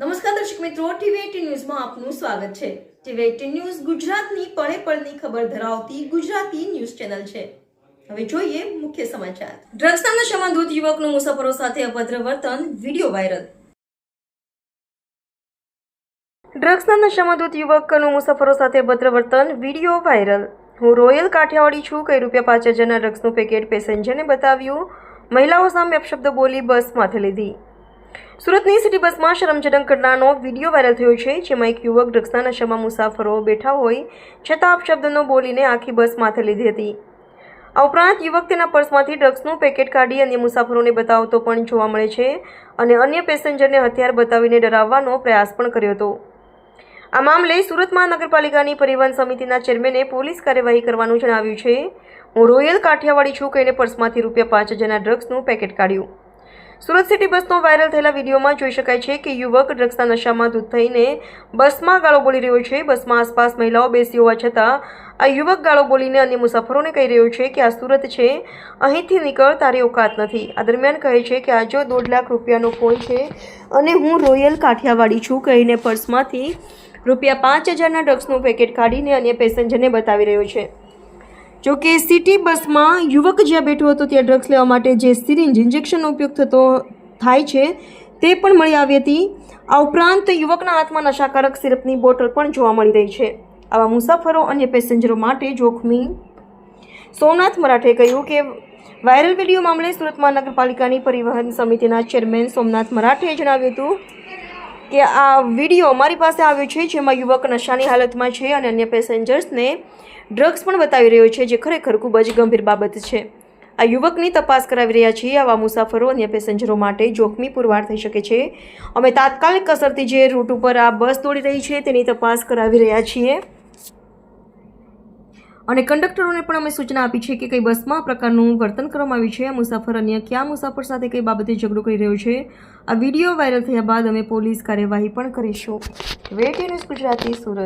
નમસ્કાર દર્શક મિત્રો ટીવી ન્યૂઝમાં આપનું સ્વાગત છે. ટીવી એટીન ન્યૂઝ ગુજરાતની પળે પળની ખબર ધરાવતી ગુજરાતી ન્યૂઝ ચેનલ છે. હવે જોઈએ મુખ્ય સમાચાર. ડ્રગ્સના નશામાં ધૂત યુવકનું મુસાફરો સાથે અભદ્ર વર્તન, વીડિયો વાયરલ. ડ્રગ્સના નશામાં ધૂત યુવકનું મુસાફરો સાથે અભદ્ર વર્તન, વીડિયો વાયરલ. હું રોયલ કાઠિયાવાડી છું, કઈ રૂપિયા પાંચ હજારના ડ્રગ્સનું પેકેટ પેસેન્જરને બતાવ્યું? મહિલાઓ સામે અપશબ્દ બોલી બસ માથે લીધી. સુરતની સિટી બસમાં શરમજનક ઘટનાનો વીડિયો વાયરલ થયો છે, જેમાં એક યુવક ડ્રગ્સના નશામાં મુસાફરો બેઠા હોય, છતાં અપશબ્દનો બોલીને આખી બસ માથે લીધી હતી. આ ઉપરાંત યુવક તેના પર્સમાંથી ડ્રગ્સનું પેકેટ કાઢી અન્ય મુસાફરોને બતાવતો પણ જોવા મળે છે અને અન્ય પેસેન્જરને હથિયાર બતાવીને ડરાવવાનો પ્રયાસ પણ કર્યો હતો. આ મામલે સુરત મહાનગરપાલિકાની પરિવહન સમિતિના ચેરમેને પોલીસ કાર્યવાહી કરવાનું જણાવ્યું છે. હું રોયલ કાઠિયાવાડી છું, કહીને પર્સમાંથી રૂપિયા પાંચ હજારના ડ્રગ્સનું પેકેટ કાઢ્યું. સુરત સિટી બસનો વાયરલ થયેલા વિડીયોમાં જોઈ શકાય છે કે યુવક ડ્રગ્સના નશામાં ધૂત થઈને બસમાં ગાળો બોલી રહ્યો છે. બસમાં આસપાસ મહિલાઓ બેસી હોવા છતાં આ યુવક ગાળો બોલીને અન્ય મુસાફરોને કહી રહ્યો છે કે આ સુરત છે, અહીંથી નીકળ, તારી ઓકાત નથી. આ દરમિયાન કહે છે કે આ જો દોઢ લાખ રૂપિયાનો ફોન છે અને હું રોયલ કાઠિયાવાડી છું કહીને પર્સમાંથી રૂપિયા પાંચ હજારના ડ્રગ્સનું પેકેટ કાઢીને અન્ય પેસેન્જરને બતાવી રહ્યો છે. જો કે સિટી બસમાં યુવક જ્યાં બેઠો હતો ત્યાં ડ્રગ્સ લેવા માટે જે સિરિંજ ઇન્જેક્શનનો ઉપયોગ થતો થાય છે, તે પણ મળી આવી હતી. આ ઉપરાંત યુવકના હાથમાં નશાકારક સિરપની બોટલ પણ જોવા મળી રહી છે. આવા મુસાફરો અન્ય પેસેન્જરો માટે જોખમી. સોમનાથ મરાઠે કહ્યું કે, વાયરલ વીડિયો મામલે સુરત મહાનગરપાલિકાની પરિવહન સમિતિના ચેરમેન સોમનાથ મરાઠે જણાવ્યું હતું કે આ વીડિયો અમારી પાસે આવ્યો છે, જેમાં યુવક નશાની હાલતમાં છે અને અન્ય પેસેન્જર્સને ડ્રગ્સ પણ બતાવી રહ્યો છે, જે ખરેખર ખૂબ જ ગંભીર બાબત છે. આ યુવકની તપાસ કરાવી રહ્યા છીએ. આવા મુસાફરો અન્ય પેસેન્જરો માટે જોખમી પુરવાર થઈ શકે છે. અમે તાત્કાલિક અસરથી જે રૂટ ઉપર આ બસ દોડી રહી છે, તેની તપાસ કરાવી રહ્યા છીએ. અને કંડક્ટરોને પણ અમે સૂચના આપી છે કે કઈ બસમાં પ્રકારનું વર્તન કરવામાં આવ્યું છે. આ મુસાફર અન્ય કયા મુસાફર સાથે કઈ બાબતે ઝઘડો કરી રહ્યો છે? આ વીડિયો વાયરલ થયા બાદ અમે પોલીસ કાર્યવાહી પણ કરીશું. વેટ ન્યૂઝ ગુજરાતી, સુરત.